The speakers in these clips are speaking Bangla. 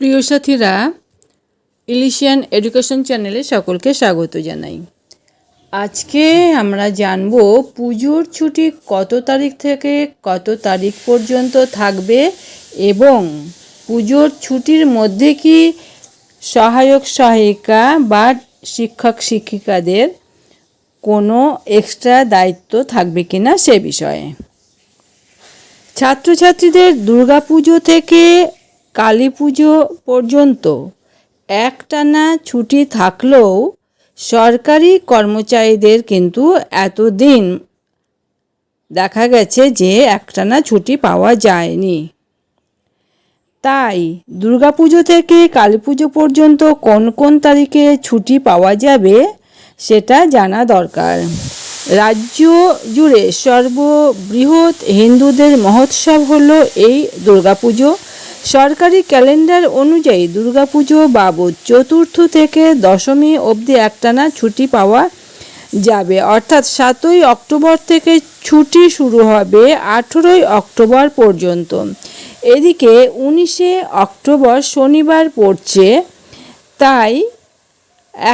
প্রিয় সাথীরা ইলিশিয়ান এডুকেশন চ্যানেলে সকলকে স্বাগত জানাই। আজকে আমরা জানব পুজোর ছুটি কত তারিখ থেকে কত তারিখ পর্যন্ত থাকবে এবং পুজোর ছুটির মধ্যে কি সহায়ক সহায়িকা বা শিক্ষক শিক্ষিকাদের কোনো এক্সট্রা দায়িত্ব থাকবে কিনা সে বিষয়ে। ছাত্রছাত্রীদের দুর্গাপুজো থেকে কালী পুজো পর্যন্ত একটানা ছুটি থাকলেও সরকারি কর্মচারীদের কিন্তু এতদিন দেখা গেছে যে একটানা ছুটি পাওয়া যায়নি। তাই দুর্গাপুজো থেকে কালী পুজো পর্যন্ত কোন কোন তারিখে ছুটি পাওয়া যাবে সেটা জানা দরকার। রাজ্য জুড়ে সর্ববৃহৎ হিন্দুদের মহোৎসব হলো এই দুর্গাপুজো। সরকারি ক্যালেন্ডার অনুযায়ী দুর্গাপুজো বাবদ চতুর্থ থেকে দশমী অবধি একটানা ছুটি পাওয়া যাবে। অর্থাৎ সাতই অক্টোবর থেকে ছুটি শুরু হবে আঠেরোই অক্টোবর পর্যন্ত। এদিকে উনিশে অক্টোবর শনিবার পড়ছে, তাই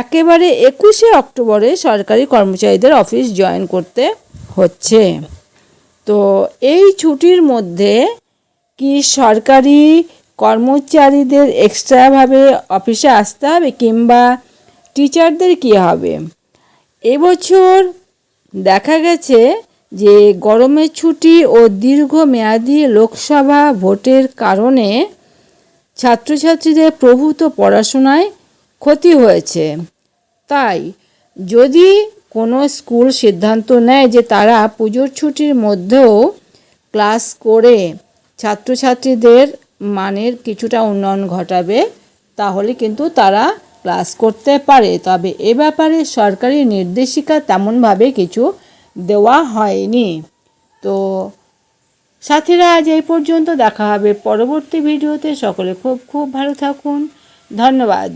একেবারে একুশে অক্টোবরে সরকারি কর্মচারীদের অফিস জয়েন করতে হচ্ছে। তো এই ছুটির মধ্যে কি সরকারি কর্মচারীদের এক্সট্রাভাবে অফিসে আসতে হবে কিংবা টিচারদের কি হবে? এবছর দেখা গেছে যে গরমের ছুটি ও দীর্ঘমেয়াদী লোকসভা ভোটের কারণে ছাত্রছাত্রীদের প্রভূত পড়াশোনায় ক্ষতি হয়েছে। তাই যদি কোনো স্কুল সিদ্ধান্ত নেয় যে তারা পুজোর ছুটির মধ্যেও ক্লাস করে ছাত্রছাত্রীদের মানের কিছুটা উন্নয়ন ঘটাবে, তাহলে কিন্তু তারা ক্লাস করতে পারে। তবে এ ব্যাপারে সরকারি নির্দেশিকা তেমনভাবে কিছু দেওয়া হয়নি। তো সাথীরা, আজ এই পর্যন্ত। দেখা হবে পরবর্তী ভিডিওতে। সকলে খুব খুব ভালো থাকুন। ধন্যবাদ।